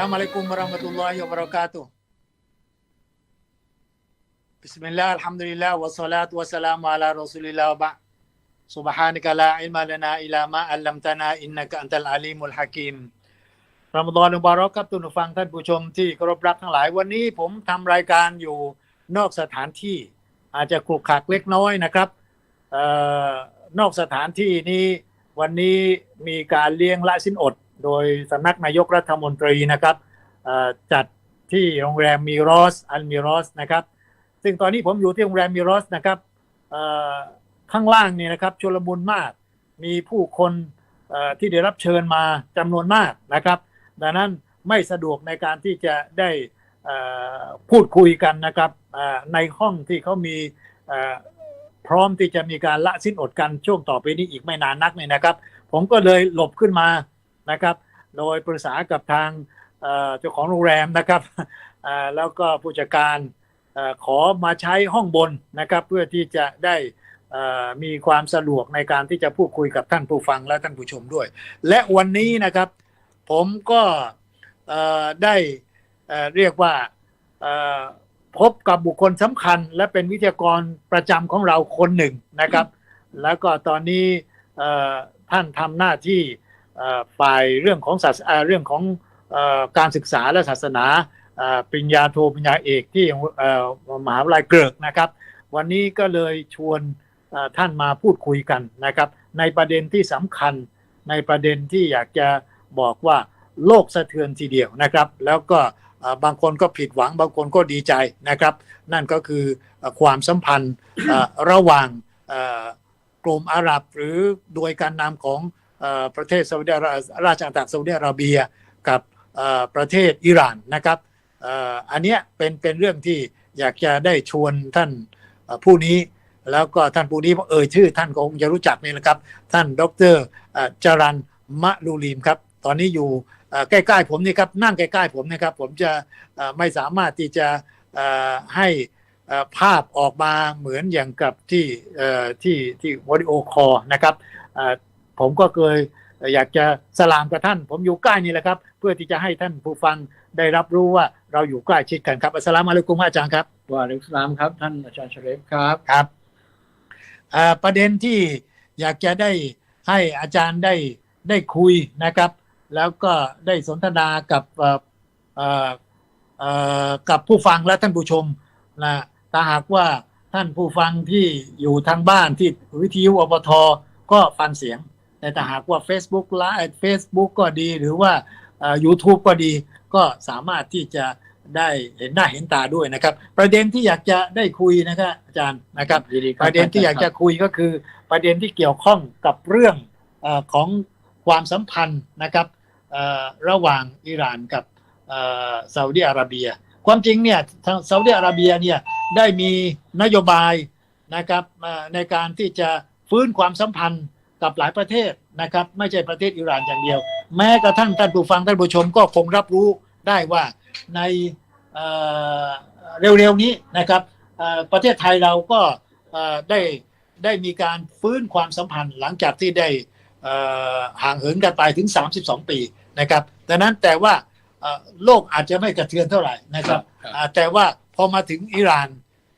Assalamu alaikum warahmatullahi wabarakatuh. Bismillah, alhamdulillah, wassalatu wassalamu ala rasulillah wa. Subhanaka la ilma lana ila ma 'allamtana innaka antal alimul hakim. รอมฎอนมุบารอกครับทุกฟังท่านผู้ชมที่เคารพรักทั้งหลายวันนี้ผมทำรายการอยู่นอกสถานที่ อาจจะขรุกขลักเล็กน้อยนะครับออนอกสถานที่นี้วันนี้มีการเลี้ยงละสินอด โดยสำนักนายกรัฐมนตรีนะครับจัดที่โรงแรมมิรอสอัลมิรอสนะครับ ซึ่งตอนนี้ผมอยู่ที่โรงแรมมิรอสนะครับข้างล่างนี่นะครับชุลมุนมาก มีผู้คนที่ได้รับเชิญมาจำนวนมากนะครับ ดังนั้นไม่สะดวกในการที่จะได้พูดคุยกันนะครับในห้องที่เขามีพร้อมที่จะมีการละสิ้นอดกันช่วงต่อไปนี้อีกไม่นานนักเนี่ยนะครับ ผมก็เลยหลบขึ้นมา นะครับ โดยปรึกษากับทางเจ้าของโรงแรมนะครับแล้วก็ผู้จัดการอขอมาใช้ห้องบนนะครับเพื่อที่จะได้มีความสะดวกในการที่จะพูดคุยกับท่านผู้ฟังและท่านผู้ชมด้วย และวันนี้นะครับผมก็ได้เรียกว่าพบกับบุคคลสำคัญ และเป็นวิทยากรประจำของเราคนหนึ่งนะครับ แล้วก็ตอนนี้ท่านทำหน้าที่ ฝ่ายเรื่องของศาสเอ่อเรื่องของอการศึกษาและศาสนาปริญญาโทปริญญาเอกที่มหาวิทยาลัยเกิกนะครับ วันนี้ก็เลยชวนท่านมาพูดคุยกันนะครับ ในประเด็นที่สำคัญในประเด็นที่อยากจะบอกว่าโลกสะเทือนทีเดียวนะครับ แล้วก็บางคนก็ผิดหวังบางคนก็ดีใจนะครับ นั่นก็คือความสัมพันธ์ระหว่างกลุ่มอาหรับหรือโดยการนำของ ประเทศซาอุดิอาระราชอาณาจักรซาอุดิอาระเบียกับประเทศอิหร่านนะครับอันเนี้ยเป็นเป็นเรื่องที่อยากจะได้ชวนท่านผู้นี้ แล้วก็ท่านผู้นี้เอ่ยชื่อ ท่านคงจะรู้จักนี่นะครับ ท่านดรเอ่อจรันมะลูลีมครับ ตอนนี้อยู่ใกล้ๆผมนี่ครับนั่งใกล้ๆผมนะครับ ผมจะไม่สามารถที่จะให้ภาพออกมาเหมือนอย่างกับที่ที่ที่วิดีโอคอลนะครับ ผมก็เคยอยากจะสลามกับท่าน ผมอยู่ใกล้นี่แหละครับ เพื่อที่จะให้ท่านผู้ฟังได้รับรู้ว่าเราอยู่ใกล้ชิดกันครับอัสสลามุอะลัยกุมอาจารย์ครับวะอะลัยกุมสลามครับท่านอาจารย์เฉลิมครับครับเอ่อประเด็นที่อยากจะได้ให้อาจารย์ได้ได้คุยนะครับ แล้วก็ได้สนทนากับเอ่อเอ่อเอ่อกับผู้ฟังและท่านผู้ชมนะถ้าหากว่าท่านผู้ฟังที่อยู่ทางบ้านที่วิทยุอปทก็ฟังเสียง แต่ถ้าหากว่า Facebook ไลฟ์ Facebook ก็ดีหรือว่าเอ่อ YouTube ก็ดีก็สามารถที่จะได้เห็นหน้าเห็นตาด้วยนะครับ ประเด็นที่อยากจะได้คุยนะครับอาจารย์นะครับยินดีครับประเด็นที่อยากจะคุยก็คือ ประเด็นที่เกี่ยวข้องกับเรื่องเออของความสัมพันธ์นะครับเอ่อระหว่างอิหร่านกับเอ่อซาอุดิอาระเบีย ความจริงเนี่ยทางซาอุดิอาระเบียเนี่ยได้มีนโยบายนะครับเอ่อในการที่จะฟื้นความสัมพันธ์ กับหลายประเทศนะครับ ไม่ใช่ประเทศอิหร่านอย่างเดียว แม้กระทั่งท่านผู้ฟังท่านผู้ชมก็คงรับรู้ได้ว่าในเอ่อเร็วๆนี้นะครับเอ่อประเทศไทยเราก็เอ่อได้ได้มีการฟื้นความสัมพันธ์หลังจากที่ได้เอ่อห่างเหินกันไปถึง 32 ปีนะครับดังนั้นแต่ว่าเอ่อโลกอาจจะไม่กระเทือนเท่าไหร่นะครับครับอ่าแต่ว่าพอมาถึงอิหร่าน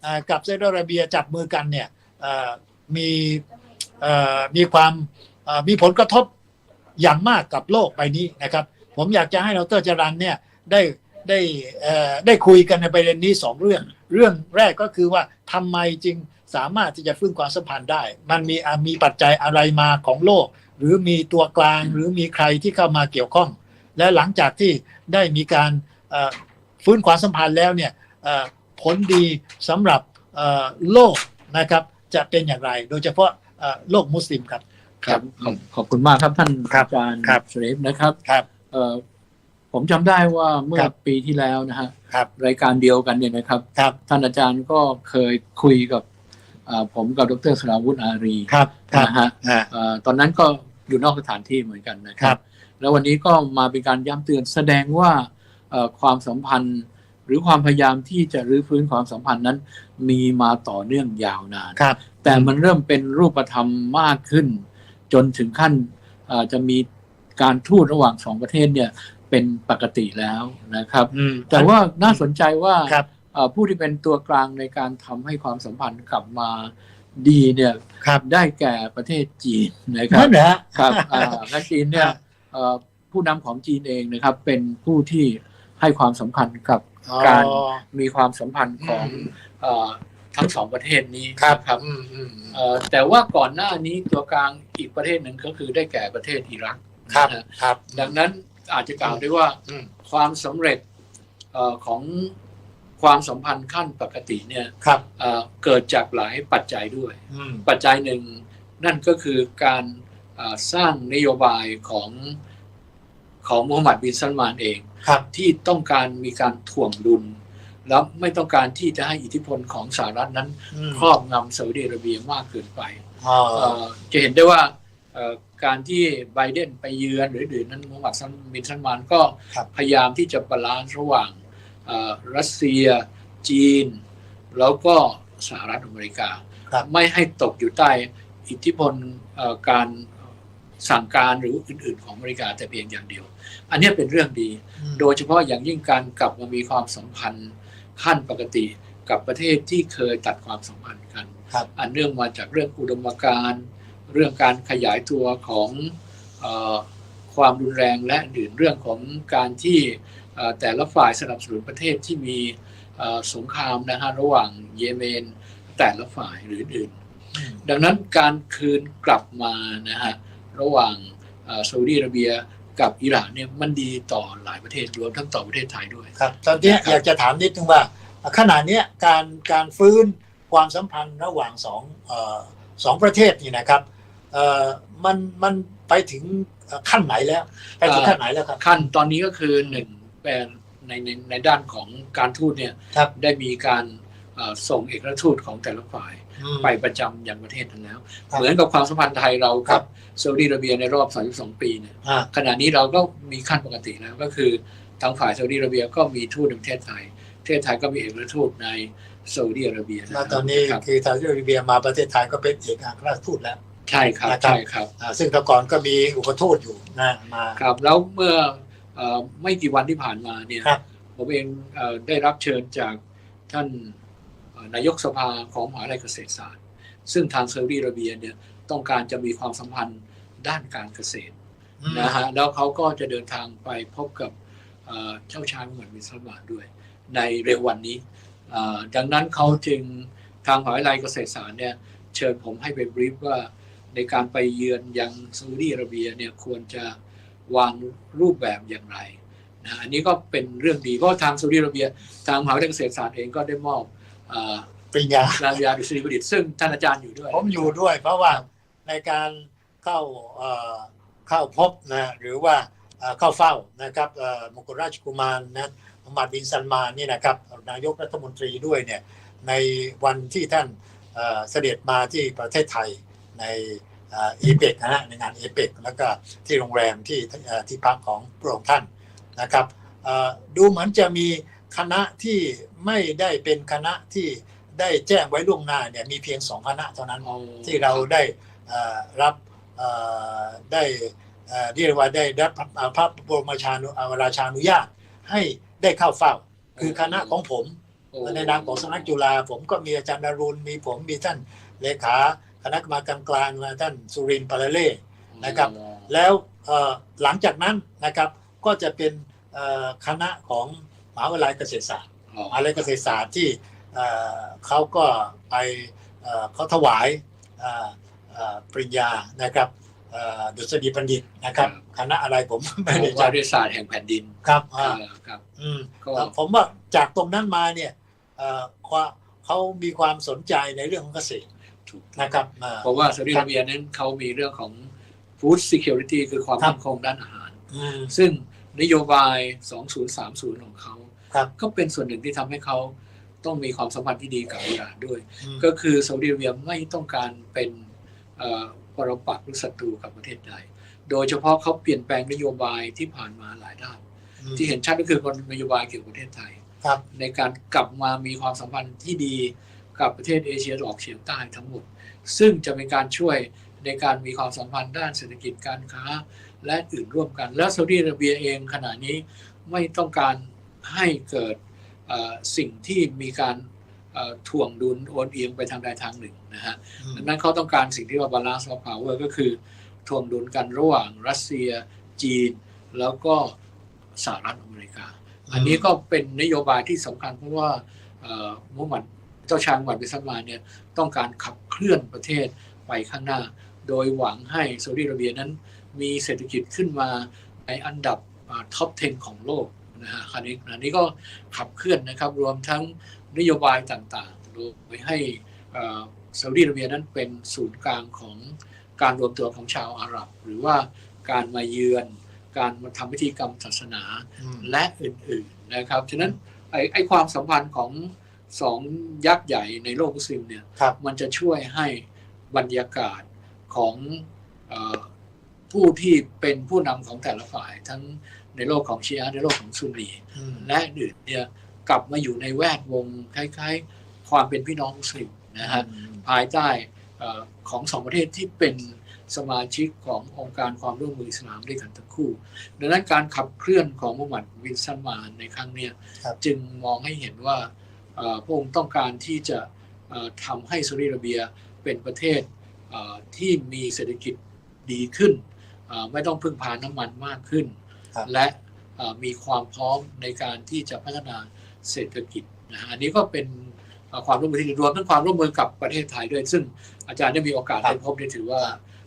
อ่ากับซาอุดิอาระเบียจับมือกันเนี่ยเอ่อมีเอ่อ มีความมีผลกระทบอย่างมากกับโลกใบนี้นะครับ ผมอยากจะให้ดรจรันเนี่ยได้ได้ได้คุยกันในประเด็นนี้สองเรื่อง เรื่องแรกก็คือว่าทำไมจึงสามารถที่จะฟื้นความสัมพันธ์ได้ มันมีมีปัจจัยอะไรมาของโลก หรือมีตัวกลางหรือมีใครที่เข้ามาเกี่ยวข้อง และหลังจากที่ได้มีการฟื้นความสัมพันธ์แล้วเนี่ยผลดีสำหรับโลกนะครับจะเป็นอย่างไร โดยเฉพาะ โลกมุสลิมครับครับขอบขอบคุณมากครับท่านครับอาจารย์ครับเฉลิมนะครับครับเอ่อผมจำได้ว่าเมื่อครับปีที่แล้วนะฮะครับรายการเดียวกันเนี่ยนะครับครับ ท่านอาจารย์ก็เคยคุยกับอ่าผมกับดรสราวุฒิอารีครับครับนะฮะอ่าเอ่อตอนนั้นก็อยู่นอกสถานที่เหมือนกันนะคครัรับบแล้ววันนี้ก็มาเป็นการย้ำเตือนแสดงว่าเอ่อความสัมพันธ์ หรือความพยายามที่จะรื้อฟื้นความสัมพันธ์นั้น มีมาต่อเนื่องยาวนานครับ แต่มันเริ่มเป็นรูปธรรมมากขึ้น จนถึงขั้นเอ่อจะมีการทูตระหว่างสองประเทศเนี่ยเป็นปกติแล้วนะครับอืมแต่ว่าน่าสนใจว่าครับเอ่อผู้ที่เป็นตัวกลางในการทำให้ความสัมพันธ์กลับมาดีเนี่ยครับได้แก่ประเทศจีนนะครับนั่นเหรอฮะครับอ่าและจีนเนี่คยรับเอ่อผู้นำของจีนเองนะครับ เป็นผู้ที่ให้ความสำคัญกับอ๋อ การมีความสัมพันธ์ของอืมเอ่อทั้งสองประเทศนี้ครับนะครับอืมอืมอืมเอ่อแต่ว่าก่อนหน้านี้ตัวกลางอีกประเทศหนึ่งก็คือได้แก่ประเทศอิรักครับนะฮะครับ ดังนั้นอาจจะกล่าวได้ว่าอืมความสำเร็จเอ่อของความสัมพันธ์ขั้นปกติเนี่ยครับเอ่อเกิดจากหลายปัจจัยด้วยอืมปัจจัยหนึ่งนั่นก็คือการเอ่อสร้างนโยบายของของมูฮัมหมัดบินซัลมานเองครับ ที่ต้องการมีการถ่วงดุล แล้วไม่ต้องการที่จะให้อิทธิพลของสหรัฐนั้นอืมครอบงำซาอุดิอาระเบียมากเกินไปอ๋อเอ่อจะเห็นได้ว่าเอ่อการที่ไบเดนไปเยือนหรืออื่นนั้นมูฮัมหมัดบินซัลมานก็ครับพยายามที่จะบาลานซ์ระหว่างเอ่อรัสเซีย จีน แล้วก็สหรัฐอเมริกาครับไม่ให้ตกอยู่ใต้อิทธิพลเอ่อการสั่งการหรืออื่น ๆ ของอเมริกาแต่เพียงอย่างเดียว อันนี้เป็นเรื่องดีอืมโดยเฉพาะอย่างยิ่งการกลับมามีความสัมพันธ์ขั้นปกติกับประเทศที่เคยตัดความสัมพันธ์กันครับอันเนื่องมาจากเรื่องอุดมการณ์เรื่องการขยายตัวของเออความรุนแรงและอื่นเรื่องของการที่เอ่อแต่ละฝ่ายสนับสนุนประเทศที่มีเอ่อสงครามนะฮะระหว่างเยเมน แต่ละฝ่ายหรืออื่นอืมดังนั้นการคืนกลับมานะฮะระหว่างเอ่อซาอุดิอาระเบีย กับอิหร่านเนี่ยมันดีต่อหลายประเทศรวมทั้งต่อประเทศไทยด้วย ครับ ตอนเนี้ยครับอยากจะถามนิดนึงว่าขณะเนี้ยการการฟื้นความสัมพันธ์ระหว่างสองเอ่อสองประเทศนี่นะครับเอ่อมันมันไปถึงขั้นไหนแล้ว ไปถึงขั้นไหนแล้วครับ ขั้นตอนนี้ก็คือหนึ่งเป็นในในในด้านของการทูตเนี่ยครับได้มีการเอ่อส่งเอกอัครทูตของแต่ละฝ่ายอืม ไปประจำยังประเทศนั้นแล้วครับเหมือนกับความสัมพันธ์ไทยเราครักับบซาอุดิอาระเบียในรอบ 32 ปีเนี่ยอ่าขณะนี้เราก็มีขั้นปกติแล้วก็คือทางฝ่ายซาอุดิอาระเบียก็มีทูตในประเทศไทยประเทศไทยก็มีเอกอัครทูตในซาอุดิอาระเบียะแล้วตอนนี้ครับคือทางซาอุดิอาระเบียมาประเทศไทยก็เป็นเอกอัครราชทูตแล้วใช่ครับนะครับใช่ครับอ่าซึ่งแต่ก่อนก็มีอุปทูตอยู่นะมาครับแล้วเมื่อเอ่อไม่กี่วันที่ผ่านมาเนี่ยครับผมเองเอ่อได้รับเชิญจากท่านเอ่อ นายกสภาของมหาวิทยาลัยเกษตรศาสตร์ ซึ่งทางซาอุดิอาระเบียเนี่ยต้องการจะมีความสัมพันธ์ด้านการเกษตรอืมนะฮะแล้วเขาก็จะเดินทางไปพบกับเอ่อเจ้าชายมุฮัมหมัดบินซัลมานด้วย ในเร็ววันนี้เอ่อดังนั้นเขาจึงทางมหาวิทยาลัยเกษตรศาสตร์เนี่ยเชิญผมให้ไปบรีฟว่าในการไปเยือนยังซาอุดิอาระเบียเนี่ยควรจะวางรูปแบบอย่างไรนะอันนี้ก็เป็นเรื่องดีเพราะทางซาอุดิอาระเบีย ทางมหาวิทยาลัยเกษตรศาสตร์เองก็ได้มอบเอ่อ ปริญญาปริญญาดุษฎีบัณฑิตซึ่งท่านอาจารย์อยู่ด้วย ผมอยู่ด้วย เพราะว่าในการเข้าเอ่อเข้าพบนะหรือว่าเอ่อเข้าเฝ้านะครับเอ่อมกุฎราชกุมารนะมุฮัมมัดบินซัลมานนี่นะครับนายกรัฐมนตรีด้วยเนี่ยในวันที่ท่านเอ่อเสด็จมาที่ประเทศไทยในเอเปกนะฮะในงานเอเปกแล้วก็ที่โรงแรมที่เอ่อที่พักของพระองค์ท่านนะครับเอ่อดูเหมือนจะมี คณะที่ไม่ได้เป็นคณะที่ได้แจ้งไว้ล่วงหน้าเนี่ยมีเพียงสองคณะเท่านั้นเอาที่เราได้เอ่อรับเอ่อได้เอ่อเรียกว่าได้รับเอ่อพระบรมชานุเอ่อราชานุญาตให้ได้เข้าเฝ้า คือคณะของผมโอ้ในนามของสำนักจุฬาผมก็มีอาจารย์ดารุณมีผมมีท่านเลขาคณะกรรมการกลางนะท่านสุรินทร์ปาเลเล่นะครับ แล้วเอ่อหลังจากนั้นนะครับก็จะเป็นเอ่อคณะของ มหาวิทยาลัยเกษตรศาสตร์อ๋อมหาวิทยาลัยเกษตรศาสตร์ที่เอ่อเขาก็ไปเอ่อเขาถวายเอ่อเอ่อปริญญานะครับเอ่อดุษฎีบัณฑิตนะครับ คณะอะไรผมไม่ได้วาจำรศาสตร์แห่งแผ่นดินครับเออ่าอครับอืมก็ผมว่าจากตรงนั้นมาเนี่ยเอ่อความเขามีความสนใจในเรื่องของเกษตรถูกนะครับอ่าเพราะว่าซาอุดิอาระเบียนั้นเขามีเรื่องของ food security คือความครับมั่นคงด้านอาหารอืมซึ่งนโยบาย 2030 ของเขาครับ ก็เป็นส่วนหนึ่งที่ทำให้เขาต้องมีความสัมพันธ์ที่ดีกับอิหร่านด้วยอืมก็คือซาอุดิอาระเบียไม่ต้องการเป็นเอ่อปรปักษ์หรือศัตรูกับประเทศใด โดยเฉพาะเขาเปลี่ยนแปลงนโยบายที่ผ่านมาหลายด้าน ที่เห็นชัดก็คือนโยบายเกี่ยวกับประเทศไทยครับในการกลับมามีความสัมพันธ์ที่ดีกับประเทศเอเชียตะวันออกเฉียงใต้ทั้งหมด ซึ่งจะเป็นการช่วยในการมีความสัมพันธ์ด้านเศรษฐกิจการค้า และอื่นร่วมกัน แล้วซาอุดิอาระเบียเองขณะนี้ไม่ต้องการ ให้เกิดเอ่อสิ่งที่มีการเอ่อถ่วงดุลโอนเอียงไปทางใดทางหนึ่งนะฮะอืมดังนั้นเขาต้องการสิ่งที่ว่า balance of power ก็คือถ่วงดุลกันระหว่างรัสเซีย จีน แล้วก็สหรัฐอเมริกา อันนี้ก็เป็นนโยบายที่สำคัญเพราะว่าเอ่อมุฮัมหมัดเจ้าชายมุฮัมหมัดบินซัลมานเนี่ยต้องการขับเคลื่อนประเทศไปข้างหน้า โดยหวังให้ซาอุดิอาระเบียนั้นมีเศรษฐกิจขึ้นมาในอันดับท็อป 10 ของโลก นะฮะคราวนี้อันนี้ก็ขับเคลื่อนนะครับ รวมทั้งนโยบายต่างๆโดยให้เอ่อซาอุดิอาระเบียนั้นเป็นศูนย์กลางของการรวมตัวของชาวอาหรับ หรือว่าการมาเยือน การมาทำพิธีกรรมศาสนาอืมและอื่นๆนะครับ ฉะนั้นไอ้ไอ้ความสัมพันธ์ของสองยักษ์ใหญ่ในโลกมุสลิมเนี่ยครับมันจะช่วยให้บรรยากาศของเออผู้ที่เป็นผู้นำของแต่ละฝ่ายทั้ง ในโลกของชีอะห์ในโลกของซุนนีอืมและอื่นเนี่ยกลับมาอยู่ในแวดวงคล้ายๆ ความเป็นพี่น้องมุสลิมนะฮะภายใต้เอ่อของสองประเทศที่เป็นสมาชิกขององค์การความร่วมมืออิสลามด้วยกันทั้งคู่ ดังนั้นการขับเคลื่อนของมุฮัมหมัดบินซัลมานในครั้งเนี้ยครับจึงมองให้เห็นว่าเอ่อพระองค์ต้องการที่จะเอ่อทำให้ซาอุดิอาระเบียเป็นประเทศเอ่อที่มีเศรษฐกิจดีขึ้นเอ่อไม่ต้องพึ่งพาน้ำมันมากขึ้นครับ และเอ่อมีความพร้อมในการที่จะพัฒนาเศรษฐกิจนะฮะอันนี้ก็เป็นเอ่อความร่วมมือที่ดีรวมทั้งความร่วมมือกับประเทศไทยด้วย ซึ่งอาจารย์ได้มีโอกาสครับได้พบนี่ถือว่า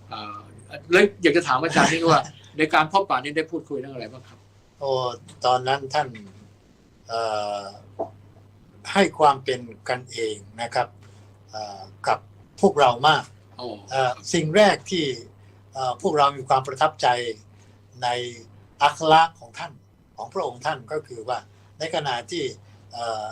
เอ่อเลยอยากจะถามอาจารย์นี่ว่า ในการพบปะนี้ได้พูดคุยเรื่องอะไรบ้างครับ โอ้ตอนนั้นท่านเอ่อให้ความเป็นกันเองนะครับเอ่อกับพวกเรามากโอ้เอ่อสิ่งแรกที่เอ่อพวกเรามีความประทับใจใน อัคลักษณ์ของท่านของพระองค์ท่านก็คือว่าในขณะที่เอ่อ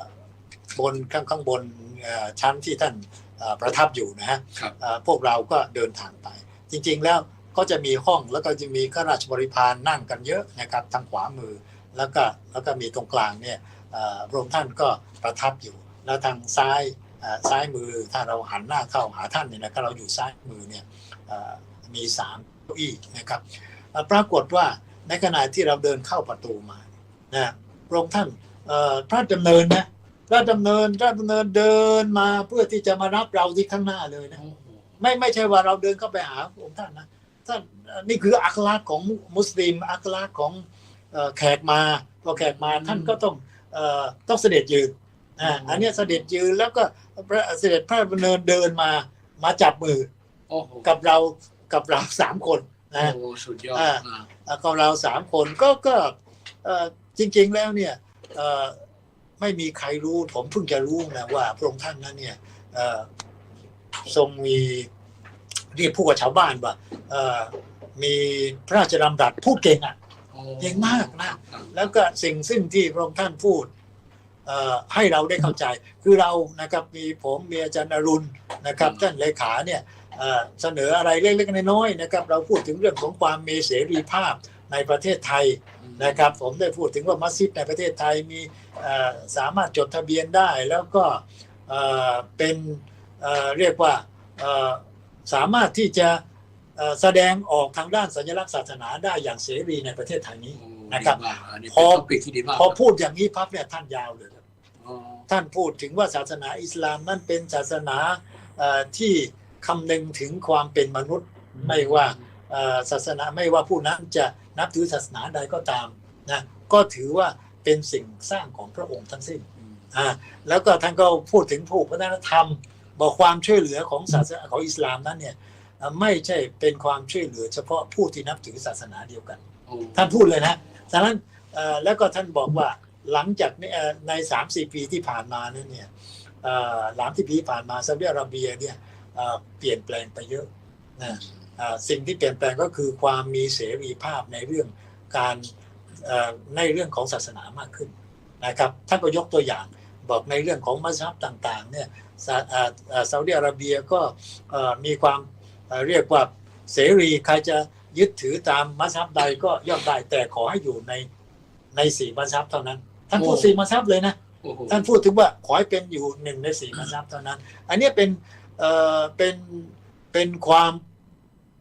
บนข้างข้างบนเอ่อชั้นที่ท่านเอ่อประทับอยู่นะฮะครับเอ่อพวกเราก็เดินทางไป จริงๆแล้วก็จะมีห้องแล้วก็จะมีข้าราชบริพารนั่งกันเยอะนะครับทางขวามือแล้วก็แล้วก็มีตรงกลางเนี่ยเอ่อพระองค์ท่านก็ประทับอยู่ แล้วทางซ้ายเอ่อซ้ายมือถ้าเราหันหน้าเข้าหาท่านเนี่ยนะครับเราอยู่ซ้ายมือเนี่ยเอ่อมีสามเก้าอี้นะครับเอ่อปรากฏว่า ในขณะที่เราเดินเข้าประตูมานะพระองค์ท่านเอ่อพระดำเนินนะพระดำเนินพระดำเนินเดินมาเพื่อที่จะมารับเราที่ข้างหน้าเลยนะโอ้โหไม่ไม่ใช่ว่าเราเดินเข้าไปหาพระองค์ท่านนะท่านเอ่อนี่คืออัคลักษณ์ของมุสลิมอัคลักษณ์ของเอ่อแขกมาพอแขกมาท่านก็ต้องเอ่อต้องเสด็จยืนอ่าอันเนี้ยเสด็จยืนแล้วก็พระเสด็จพระดำเนินเดินมามาจับมือโอ้โหกับเรากับเราสามคนนะโอ้โหสุดยอด อ่ามากแล้วก็เราสามคนก็ก็เอ่อจริง ๆ แล้วเนี่ยเอ่อไม่มีใครรู้ผมเพิ่งจะรู้นะว่าพระองค์ท่านนั้นเนี่ยเอ่อทรงมีเรียกผู้กับชาวบ้านว่าเอ่อมีพระราชดำรัสพูดเก่งอะโอ้เก่งมากนะครับแล้วก็สิ่งซึ่งที่พระองค์ท่านพูดเอ่อให้เราได้เข้าใจ คือเรานะครับมีผมมีอาจารย์อรุณนะครับ ท่านเลขาเนี่ย เอ่อเสนออะไรเล็กๆน้อยๆนะครับ เราพูดถึงเรื่องของความมีเสรีภาพในประเทศไทยนะครับ ผมได้พูดถึงว่ามัสยิดในประเทศไทยมีเอ่อสามารถจดทะเบียนได้แล้วก็เอ่อเป็นเอ่อเรียกว่าเอ่อสามารถที่จะเอ่อแสดงออกทางด้านสัญลักษณ์ศาสนาได้อย่างเสรีในประเทศไทยนี้โอ้นะครับดีมากอันนี้พเป็นอท็อปิกที่ดีมากพอพูดอย่างนี้พับเนี่ยท่านยาวเลยครับอ๋อท่านพูดถึงว่าศาสนาอิสลามนั้นเป็นศาสนาเอ่อที่ คำนึงถึงความเป็นมนุษย์ ไม่ว่าเอ่อศาสนาไม่ว่าผู้นั้นจะนับถือศาสนาใดก็ตามนะก็ถือว่าเป็นสิ่งสร้างของพระองค์ทั้งสิ้นอืมอ่าแล้วก็ท่านก็พูดถึงผูกวัฒนธรรม บอกความช่วยเหลือของศาสนาของอิสลามนั้นเนี่ยเอ่อไม่ใช่เป็นความช่วยเหลือ เฉพาะผู้ที่นับถือศาสนาเดียวกันโอ้ท่านพูดเลยนะฉะนั้นเอ่อแล้วก็ท่านบอกว่าหลังจากนี้เอ่อในสามสี่ปีที่ผ่านมานั้นเนี่ยเอ่อหลังที่ปีที่ผ่านมาซาอุดิอาระเบียเนี่ย เอ่อเปลี่ยนแปลงไปเยอะนะอ่าสิ่งที่เปลี่ยนแปลงก็คือความมีเสรีภาพในเรื่องการเอ่อในเรื่องของศาสนามากขึ้นนะครับท่านก็ยกตัวอย่างบอกในเรื่องของมัสยิดต่างๆเนี่ยซาอ่าอ่าซาอุดิอาระเบียก็เอ่อมีความเอ่อเรียกว่าเสรีใครจะยึดถือตามมัสยิดใดก็ย่อมได้แต่ขอให้อยู่ในในสี่มัสยิดเท่านั้นท่านพูดสี่มัสยิดเลยนะโอ้โหท่านพูดถึงว่าขอให้เป็นอยู่หนึ่งในสี่มัสยิดเท่านั้น อันเนี้ยเป็น เอ่อเป็นเป็นความ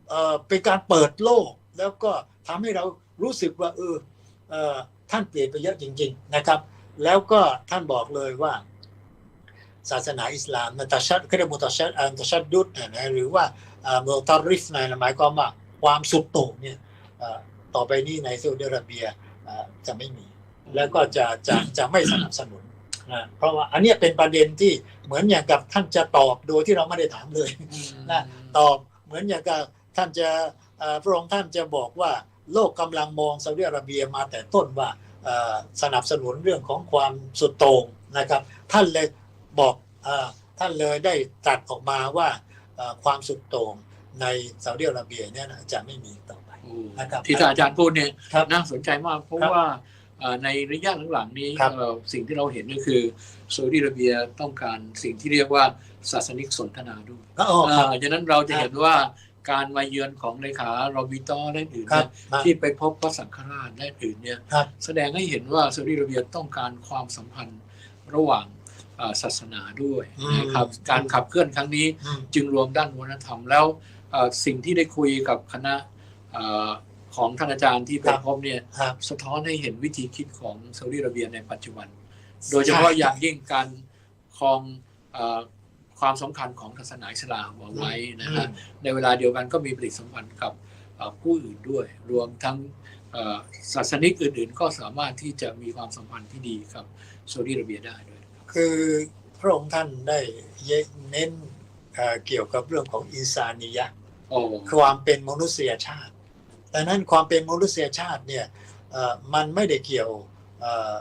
เอ่อเป็นการเปิดโลก แล้วก็ทำให้เรารู้สึกว่าเออเออท่านเปลี่ยนไปเยอะจริง ๆนะครับ แล้วก็ท่านบอกเลยว่า ศาสนาอิสลามนะตัชชัดก็เรียกมุตัชชัดอันตัชชัดดุษนะนะหรือว่าอ่ามุตาริฟนะหมายความว่าความสุดโต่งเนี่ยอ่าต่อไปนี้ในซาอุดิอาระเบียอ่าจะไม่มี แล้วก็จะจะจะไม่สนับสนุนนะเพราะว่าอันนี้เป็นประเด็นที่ เหมือนอย่างกับท่านจะตอบโดยที่เราไม่ได้ถามเลยนะตอบเหมือนอย่างกับท่านจะเอ่อพระองค์ท่านจะบอกว่าโลกกำลังมองซาอุดิอาระเบียมาแต่ต้นว่าเอ่อสนับสนุนเรื่องของความสุดโต่งนะครับ ท่านเลยบอกเออท่านเลยได้ตรัสออกมาว่าเอ่อความสุดโต่งในซาอุดิอาระเบียเนี่ยนะจะไม่มีต่อไปโอ้นะครับที่ท่านอาจารย์พูดเนี่ยครับน่าสนใจมากเพราะครับว่าเอ่อ ในระยะหลังๆนี้ครับเอ่อสิ่งที่เราเห็นก็คือซาอุดิอาระเบียต้องการสิ่งที่เรียกว่าศาสนิกสนทนาด้วยก็อ๋อครับเอ่อฉะนั้นเราจะเห็นว่าการมาเยือนของเลขาโรบิโตและอื่นครัเนี่บยมาที่ไปพบพระสังฆราชและอื่นเนี่ยครับแสดงให้เห็นว่าซาอุดิอาระเบียต้องการความสัมพันธ์ระหว่างเอ่อศาสนาด้วยอืมนะครับการขับเคลื่อนครั้งนี้อืมจึงรวมด้านวัฒนธรรมแล้วเอ่อสิ่งที่ได้คุยกับคณะเอ่อ ของท่านอาจารย์ที่ไปครับพบเนี่ยครับสะท้อนให้เห็นวิธีคิดของซาอุดิอาระเบียในปัจจุบัน โดยเฉพาะอย่างยิ่งการครองเอ่อความสำคัญของศาสนาอิสลามเอาไว้นะฮะในเวลาเดียวกันก็มีปฏิสัมพันธ์กับเอ่อผู้อื่นด้วย รวมทั้งเอ่อศาสนิกอื่น ๆ ก็สามารถที่จะมีความสัมพันธ์ที่ดีกับซาอุดิอาระเบียได้ด้วย คือพระองค์ท่านได้เน้นเอ่อเกี่ยวกับเรื่องของอินซานียะห์โอ้ความเป็นมนุษยชาติ ดังนั้นความเป็นมนุษยชาติเนี่ยเอ่อมันไม่ได้เกี่ยวเอ่อ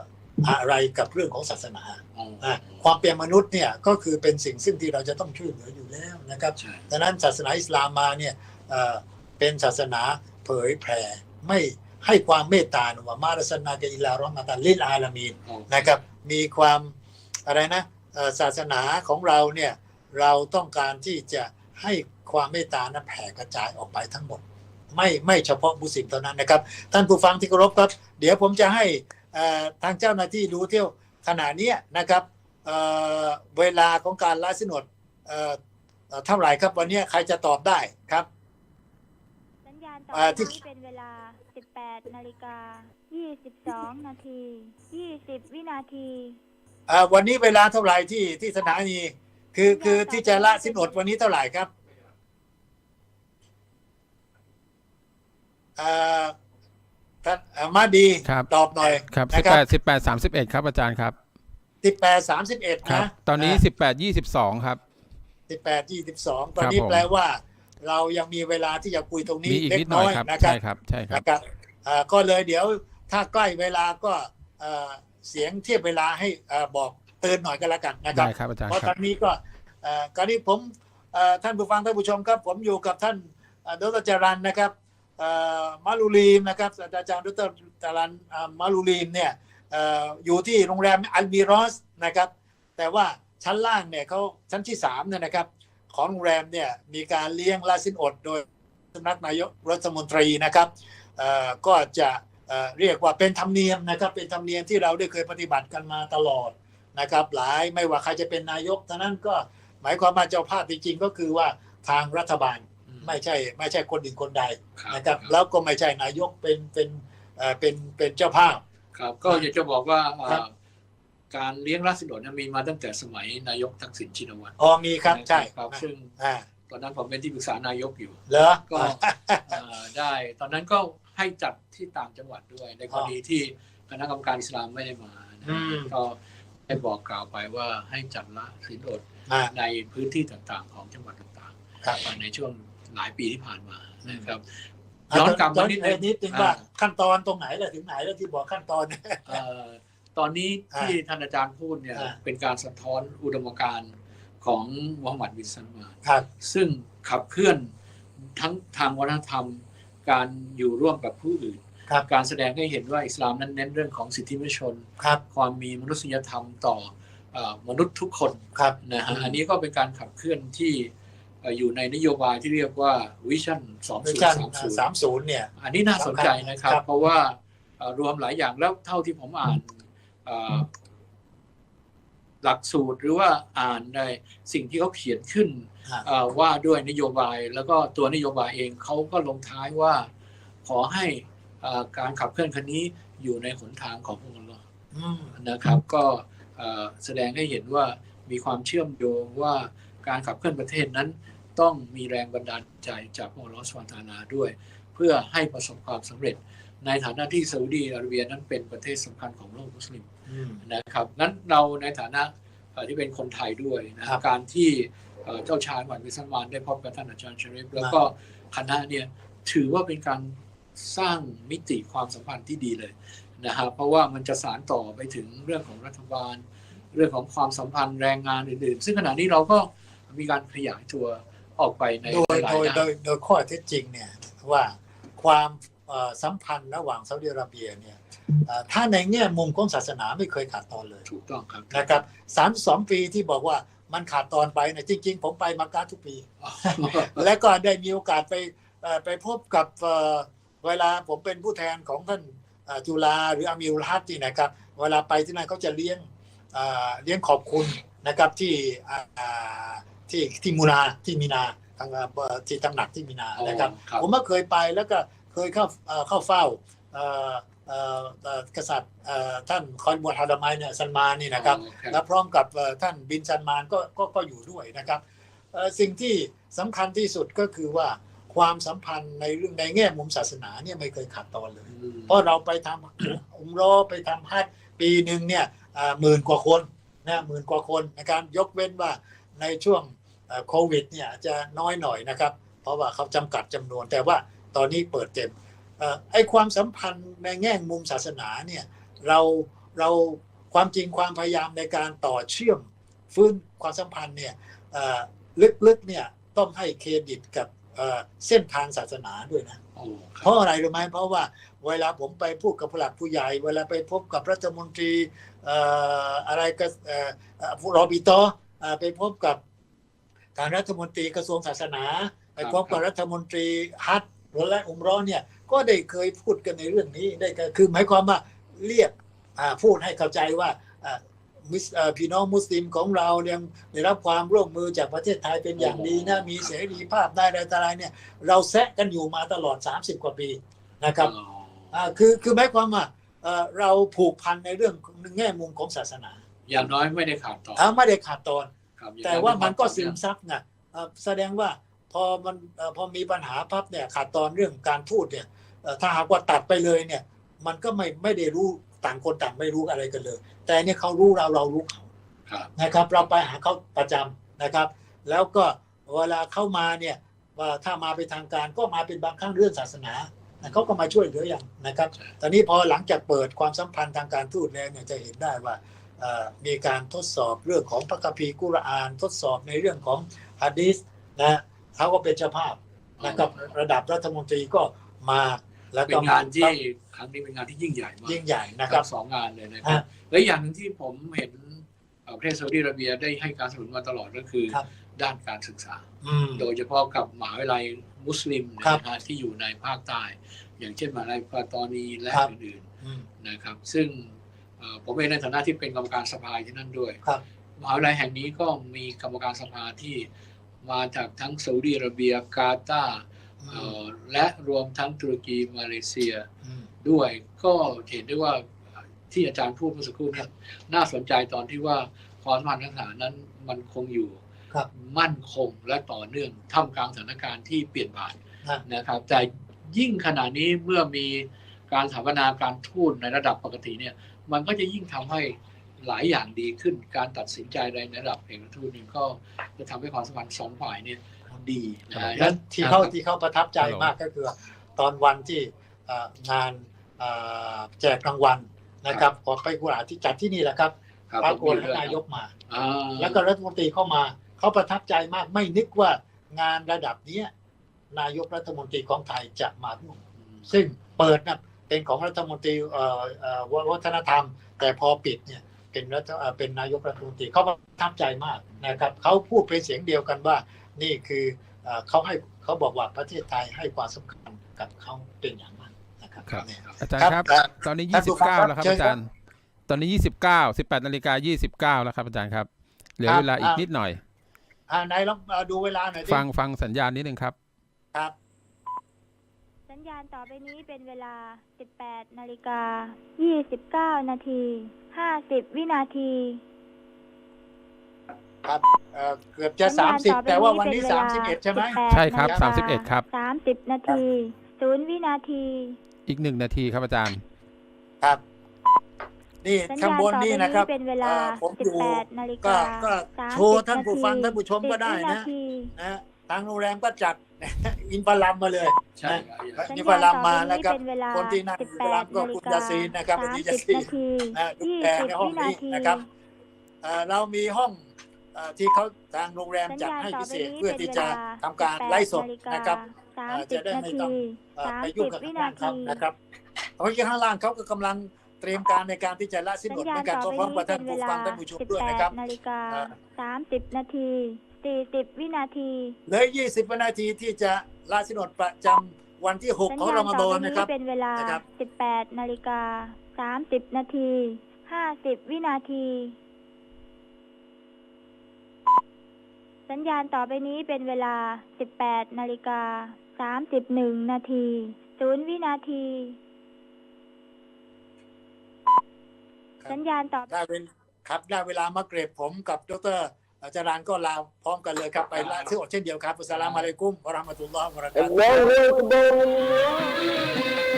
อะไรกับเรื่องของศาสนาโอ้อะความเป็นมนุษย์เนี่ยก็คือเป็นสิ่งซึ่งที่เราจะต้องช่วยเหลืออยู่แล้วนะครับใช่ดังนั้นศาสนาอิสลามมาเนี่ยเอ่อเป็นศาสนาเผยแผ่ไม่ให้ความเมตตาหนว่ามารัสนากะอิลารอห์มาตันลิลอาลามีนโอ้นะครับ มีความอะไรนะเอ่อศาสนาของเราเนี่ยเราต้องการที่จะให้ความเมตตานั้นแผ่กระจายออกไปทั้งหมด ไม่ไม่เฉพาะมุสลิมเท่านั้นนะครับ ท่านผู้ฟังที่เคารพครับ เดี๋ยวผมจะให้เอ่อทางเจ้าหน้าที่ดูเที่ยวขณะเนี้ยนะครับเอ่อเวลาของการไลฟ์สดเอ่อเอ่อเท่าไหร่ครับวันนี้ใครจะตอบได้ครับสัญญาณต่ออ่าไปที่นี้เป็นเวลา 18นาฬิกา22 นาที 20 วินาทีเอ่อวันนี้เวลาเท่าไหร่ที่ที่สถานีคือคือที่จะละสิ้นอดวันนี้เท่าไหร่ครับเอ่อ ท่านเอ่อมาดีครับตอบหน่อยครับนะสิบคแปรัดสิบแปดสามสิบเอ็ดครับอาจารย์ครับสิบแปดสามสิบเอ็ดครับนะตอนนี้สิบแปดยี่สิบสองครับสิบแปดยี่สิบสองตอนนี้ครับผมแปลว่า เรายังมีเวลาที่จะคุยตรงนี้มีอีกเล็นิกดหน่น้ออยยครับนะครัใช่บครับใช่ครับนะครับอ่าก็เลยเดี๋ยวถ้าใกล้เวลาก็เอ่อเสียงเทียบเวลาให้เอ่อบอกเตือนหน่อยก็แล้วกันนะครับได้ครับอาจารย์เพราะคตรัอบนนี้ก็เอ่อการนี้ผมเอ่อท่านผู้ฟังท่านผู้ชมครับ ผมอยู่กับท่านเอ่อดรจรันนะครับเอ่อ มาลูลีมนะครับศาสตราจารย์ดรจรันมาลูลีมเนี่ยอยู่ที่โรงแรมอัลบีรอสนะครับ แต่ว่าชั้นล่างเนี่ยเขาชั้นที่สามเนี่ยนะครับ ของโรงแรมเนี่ยมีการเลี้ยงลาสินอด โดยสำนักนายกรัฐมนตรีนะครับก็จะเรียกว่าเป็นธรรมเนียมนะครับ เป็นธรรมเนียมที่เราได้เคยปฏิบัติกันมาตลอดนะครับ หลายไม่ว่าใครจะเป็นนายกทั้งนั้นก็หมายความว่าเจ้าภาพจริงๆก็คือว่าทางรัฐบาล ไม่ใช่ ไม่ใช่คนอื่นคนใดนะครับ แล้วก็ไม่ใช่นายกเป็นเป็นเอ่อเป็นเป็นเจ้าภาพ ครับก็อยากจะบอกว่าเอ่อครับการเลี้ยงราษฎรเนี่ยมีมาตั้งแต่สมัยนายกทักษิณชินวัตรอ๋อมีครับใช่ครับซึ่งอ่าตอนนั้นผมเป็นที่ปรึกษานายกอยู่เหรอก็เอ่อได้ ตอนนั้นก็ให้จัดที่ต่างจังหวัดด้วย ในกรณีที่คณะกรรมการอิสลามไม่ได้มานะอืมก็ได้บอกกล่าวไปว่าให้จัดละสินอดอ่าในพื้นที่ต่างๆ ของจังหวัดต่างครับๆในช่วง หลายปีที่ผ่านมานะครับอะย้อนกลับย้มาอนนิดเอ่นึองนิดนึงว่าอ่าขั้นตอนตรงไหนแล้วถึงไหนแล้วที่บอกขั้นตอนเอ่อตอนนี้อ่าที่ท่านอาจารย์พูดเนี่ยอ่าเป็นการสะท้อนอุดมการณ์ของมูฮัมหมัดบินซัลมานครับซึ่งขับเคลื่อนทั้งทางวัฒนธรรม การอยู่ร่วมกับผู้อื่นครับการแสดงให้เห็นว่าอิสลามนั้นเน้นเรื่องของสิทธิมนุษยชนครับความมีมนุษยธรรมต่อเอ่อมนุษย์ทุกคนครับนะอืฮะมอันนี้ก็เป็นการขับเคลื่อนที่เอ่ออยู่ในนโยบายที่เรียกว่าวิชั่นวิชั่น2030สามศูนย์เนี่ย อันนี้น่าสนใจนะครับครับเพราะว่าเอ่อรวมหลายอย่างแล้วเท่าที่ผมอ่านเอ่อหลักสูตรหรือว่าอ่านในสิ่งที่เขาเขียนขึ้นอ่าเอ่อว่าด้วยนโยบายแล้วก็ตัวนโยบายเองเขาก็ลงท้ายว่า ขอให้อ่าการขับเคลื่อนครั้งนี้อยู่ในหนทางของพระองค์อืมนะครับ ก็เอ่อแสดงให้เห็นว่ามีความเชื่อมโยงว่าการขับเคลื่อนประเทศนั้น ต้องมีแรงบันดาลใจจากพระองค์ลอสวาตานาด้วย เพื่อให้ประสบความสำเร็จ ในฐานะที่ซาอุดีอาระเบียนั้นเป็นประเทศสำคัญของโลกมุสลิมอืมนะครับงั้นเราในฐานะเอ่อที่เป็นคนไทยด้วยนะครับการที่เอ่อเจ้าชายหวันวิสมานได้พบกับท่านอาจารย์ชริฟแล้วก็คณะเนี่ยถือว่าเป็นการสร้างมิติความสัมพันธ์ที่ดีเลยนะฮะเพราะว่ามันจะสานต่อไปถึงเรื่องของรัฐบาล เรื่องของความสัมพันธ์แรงงานอื่นๆ ซึ่งขณะนี้เราก็มีการขยายตัว ออกไปในโดยหลาโดยยๆโดด้านยโดยข้อเท็จจริงเนี่ยว่าความเอ่อสัมพันธ์ระหว่างซาอุดิอาระเบียเนี่ยเอ่อถ้าในแง่มุมของศาสนาไม่เคยขาดตอนเลยถูกต้องครับนะครับสามสองปีที่บอกว่ามันขาดตอนไปเนี่ยจริง ๆ ผมไปมักกะทุกปี และก็ได้มีโอกาสไปเอ่อไปพบกับเอ่อเวลาผมเป็นผู้แทนของท่านเอ่อจุฬาหรืออามิรุลฮัตนี่นะครับ เวลาไปที่นั่นเขาจะเลี้ยงเอ่อเลี้ยงขอบคุณนะครับที่อ่าอ่า ที่ที่มูนาที่มีนาทางเอ่อที่ตำหนักที่มีนานะครับครับ ผมก็เคยไปแล้วก็เคยเข้าเอ่อเข้าเฝ้าเอ่อเอ่อเอ่อกษัตริย์เอ่อท่านคอนบวชฮาดามายเนี่ยซันมานี่นะครับ และพร้อมกับเอ่อท่านบินซันมานก็ก็ก็อยู่ด้วยนะครับเอ่อสิ่งที่สำคัญที่สุดก็คือว่าความสัมพันธ์ในเรื่องในแง่มุมศาสนาเนี่ยไม่เคยขาดตอนเลยอืมเพราะเราไปทำอุมโรไปทำฮัจญ์ปีหนึ่งเนี่ยอ่าหมื่นกว่าคนนะหมื่นกว่าคนนะครับยกเว้นว่าในช่วงเอ่อ โควิดเนี่ยอาจจะน้อยหน่อยนะครับ เพราะว่าเขาจำกัดจำนวน แต่ว่าตอนนี้เปิดเต็มเอ่อไอ้ความสัมพันธ์ในแง่มุมศาสนาเนี่ยเราเราความจริงความพยายามในการต่อเชื่อมฟื้นความสัมพันธ์เนี่ยเอ่อลึกๆเนี่ยต้องให้เครดิตกับเอ่อเส้นทางศาสนาด้วยนะโอ้คเพรับราะอะไรรู้ไหมเพราะว่าเวลาผมไปพูดกับผู้หลักผู้ใหญ่ เวลาไปพบกับรัฐมนตรีเอ่ออะไรก็เอ่อเอ่อผู้รอบิโตเอ่อไปพบกับ ทางรัฐมนตรีกระทรวงศาสนาไปพบกับรัฐมนตรีฮัทและอุมเร้อนเนี่ยก็ได้เคยพูดกันในเรื่องนี้ได้ก็คือหมายความว่าเรียกอ่าพูดให้เข้าใจว่าอ่ามิสเอ่อพี่น้องมุสลิมของเรายังได้รับความร่วมมือจากประเทศไทยเป็นอย่างดีนะมีเสรีภาพได้อะไรต่ออะไรเนี่ยเราแซะกันอยู่มาตลอด 30 กว่าปีนะครับอ๋ออ่าคือคือหมายความว่าเอ่อเราผูกพันในเรื่องแง่มุมของศาสนา อย่างน้อยไม่ได้ขาดต่ออ่าไม่ได้ขาดตอนครับอย่ง แต่ว่ามันก็เป็ซึมซับไงเอ่อแสดงว่าพอมันเอ่อพอมีปัญหาพับเนี่ยขาดตอนเรื่องการพูดเนี่ยเอ่อถ้าหากว่าตัดไปเลยเนี่ย มันก็ไม่ไม่ได้รู้ต่างคนต่างไม่รู้อะไรกันเลย แต่เนี่ยเขารู้เราเรารู้เขาครับนะครับ เราไปหาเขาประจำนะครับ แล้วก็เวลาเข้ามาเนี่ยว่าถ้ามาเป็นทางการก็มาเป็นบางครั้งเรื่องศาสนาเขาก็มาช่วยเหลืออย่างนะครับใช่ตอนนี้พอหลังจากเปิดความสัมพันธ์ทางการทูตแล้วเนี่ยจะเห็นได้ว่าเอ่อ มีการทดสอบเรื่องของพระคัมภีร์กุรอาน ทดสอบในเรื่องของฮะดีษนะเขาก็เป็นเจ้าภาพนะครับระดับรัฐมนตรีก็มาแล้วเป็ก็นมางานที่ครั้งนี้เป็นงานที่ยิ่งใหญ่มากยิ่งใหญ่นะครับทั้งสองงานเลยนะครับฮะและอย่างหนึ่งที่ผมเห็นเอ่อประเทศซาอุดิอาระเบียได้ให้การสนับสนุนมาตลอดก็คือครับด้านการศึกษาอืมโดยเฉพาะกับมหาวิทยาลัยมุสลิมครับนะฮะที่อยู่ในภาคใต้ อย่างเช่นมหาวิทยาลัยปาตอนีและครับอื่นอืมๆนะครับ ซึ่งเอ่อ ผมเองในฐานะที่เป็นกรรมการสภาที่นั่นด้วยครับมหาวิทยาลัยแห่งนี้ก็มีกรรมการสภาที่มาจากทั้งซาอุดิอาระเบียกาตาร์เอ่อและรวมทั้งตุรกีมาเลเซียอืมด้วยก็เห็นได้ว่าที่อาจารย์พูดเมื่อสักครู่เนี้น่าสนใจตอนที่ว่าความสัมพันธ์ทางทหารนั้นมันคงอยู่ครับมั่นคงและต่อเนื่องท่ามกลางสถานการณ์ที่เปลี่ยนผ่านนะนะครับ แต่ยิ่งขณะนี้เมื่อมีการสถาปนาการทูตในระดับปกติเนี่ย มันก็จะยิ่งทำให้หลายอย่างดีขึ้น การตัดสินใจในระดับเอกทูตนี่ก็จะทำให้ความสัมพันธ์สองฝ่ายเนี่ยดีนะฮะแล้วที่เขาครับที่เขาประทับใจฮัลโหลมากก็คือ ตอนวันที่เอ่องานเอ่อแจกรางวัลนะครับขอไปกุหลาบที่จัดที่นี่แหละครับครับปราผมกฏมีให้เรื่องนายกมาอ่าแล้วก็รัฐมนตรีเข้ามาเขาประทับใจมากไม่นึกว่างานระดับเนี้ยนายกรัฐมนตรีของไทยจะมาร่วมซึ่งเปิดนะ เป็นของรัฐมนตรีเอ่อเอ่อวัฒนธรรม แต่พอปิดเนี่ยเป็นรัฐเอ่อเป็นนายกรัฐมนตรีเขาประทับใจมากนะครับเขาพูดเป็นเสียงเดียวกันว่า นี่คือเอ่อเขาให้เขาบอกว่าประเทศไทยให้ความสำคัญกับเขาเป็นอย่างมากนะครับครับเนี่ยอาจารย์ครับครับตอนนี้ท่านผู้ฟัง29 แล้วครับเชิญอาครับจารย์ ตอนนี้ 29 18นาฬิกา29 แล้วครับอาจารย์ครับเหลือครับเวลาอีกอ่านินิดหน่อยอ่านายลองเอ่อดูเวลาหน่อยดิฟังฟังสัญญาณนิดนึงครับครับ สสัญญาณต่อไปนี้เป็นเวลา 18 นาฬิกา 29 นาที 50 วินาที ครับเอ่อเกือบจะ สัญญณ30 แต่ว่าวันนี้31 ใช่ไหม 18ใช่ครับนาฬิก31ครับ 30 นาที 0 วินาที อีกหนึ่งนาทีครับอาจารย์ ครับ นี่สัญข้างญาณบนต่อไปนี่นี้นะครับเป็นเวลา อ่อผมอยู่ 18 นาฬิก็กาก็30โชว์ท่านผู้ฟังนาทีท่านผู้ชมก็ได้10วินะนาทีนะทางโรงแรมก็จัด อินฟาลัมมาเลยใช่ครับสัญนี่ญาฝณรั่ต่งอมาไปแล้วนี้ครับเป็นเวลาคนที่นั่งอยู่ในร้านก็18นาคุฬิณกายาซีนนะครับคุณยา30ซีนนาทีนะดูแลในห้อง20วินานี้ทีนะครับเอ่อเรามีห้องเอ่อที่เขาทางโรงแรมสัญจัดญาณให้ต่อพิไปเศษนี้เพื่อเป็นที่เวจะลาทำการไลฟ์สด18นะครับนาเอ่อฬิจะกาได้30นาไม่ทีต้อง เอ่อไปยุ่งกับ30วิข้างนาล่างครับทีนะครับเพราะที่ข้างล่างเขาก็กำลังเตรียมการในการที่จะละสิ้นสับญทญาในณการต่อพไปร้อมนี้กับเป็ท่านนเวผู้ลาฟังท่านผู้ชมด้วยนะครับ 18นาฬิกาอ่า30 นาที 40วินาทีเหลย20วินาทีที่จะละสิ้นบทประจำวันที่สัญ6ของญาณรอมฎต่ออนไปนะนี้ครับ เป็นเวลานะครับ18นาฬิกา30นาที50วินาที สัญญาณต่อไปนี้เป็นเวลา18นาฬิกา31นาที0วินาที ครับ สัญญาณต่อ ได้เวลครับได้เวลามาเกรบผมกับดร อาจารย์ก็ลาพร้อมกันเลยครับไปลาที่อดเช่นเดียวครับอัสสลามุอะลัยกุมวะเราะห์มะตุลลอฮ์วะบะเราะกาตุฮ์